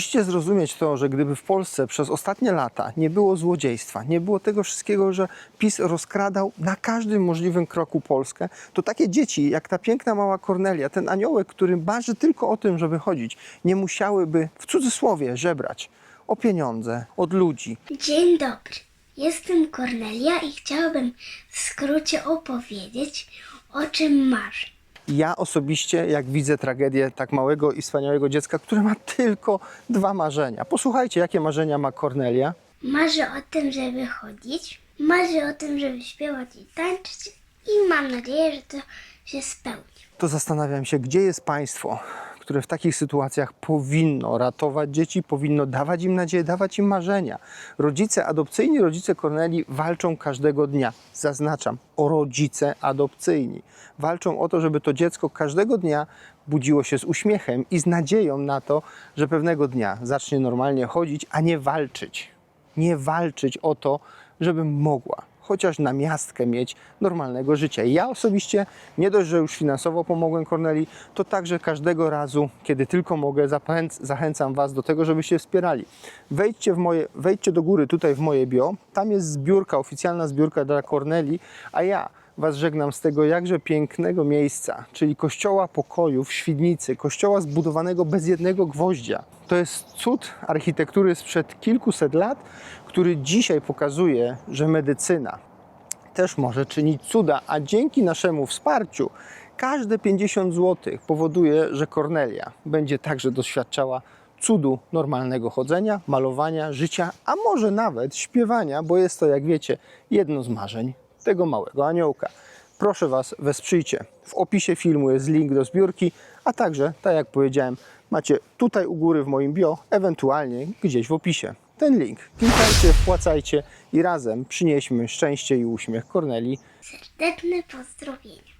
Musicie zrozumieć to, że gdyby w Polsce przez ostatnie lata nie było złodziejstwa, nie było tego wszystkiego, że PiS rozkradał na każdym możliwym kroku Polskę, to takie dzieci, jak ta piękna mała Kornelia, ten aniołek, który marzy tylko o tym, żeby chodzić, nie musiałyby w cudzysłowie żebrać o pieniądze od ludzi. Dzień dobry. Jestem Kornelia i chciałabym w skrócie opowiedzieć, o czym marzę. Ja osobiście, jak widzę tragedię tak małego i wspaniałego dziecka, które ma tylko dwa marzenia. Posłuchajcie, jakie marzenia ma Kornelia. Marzę o tym, żeby chodzić, marzę o tym, żeby śpiewać i tańczyć i mam nadzieję, że to się spełni. to zastanawiam się, gdzie jest państwo, które w takich sytuacjach powinno ratować dzieci, powinno dawać im nadzieję, dawać im marzenia. Rodzice adopcyjni, rodzice Korneli walczą każdego dnia. Zaznaczam, o rodzice adopcyjni. Walczą o to, żeby to dziecko każdego dnia budziło się z uśmiechem i z nadzieją na to, że pewnego dnia zacznie normalnie chodzić, a nie walczyć. Nie walczyć o to, żebym mogła chociaż na miastkę mieć normalnego życia. Ja osobiście nie dość, że już finansowo pomogłem Korneli, to także każdego razu, kiedy tylko mogę, zachęcam Was do tego, żebyście wspierali. Wejdźcie, w moje, wejdźcie do góry tutaj w moje bio, tam jest zbiórka, oficjalna zbiórka dla Korneli, a ja Was żegnam z tego jakże pięknego miejsca, czyli Kościoła Pokoju w Świdnicy, kościoła zbudowanego bez jednego gwoździa. To jest cud architektury sprzed kilkuset lat, który dzisiaj pokazuje, że medycyna też może czynić cuda, a dzięki naszemu wsparciu każde 50 zł powoduje, że Kornelia będzie także doświadczała cudu normalnego chodzenia, malowania, życia, a może nawet śpiewania, bo jest to, jak wiecie, jedno z marzeń tego małego aniołka. Proszę Was, wesprzyjcie. W opisie filmu jest link do zbiórki, a także, tak jak powiedziałem, macie tutaj u góry w moim bio, ewentualnie gdzieś w opisie. Ten link. Klikajcie, wpłacajcie i razem przynieśmy szczęście i uśmiech Korneli Serdeczne pozdrowienia.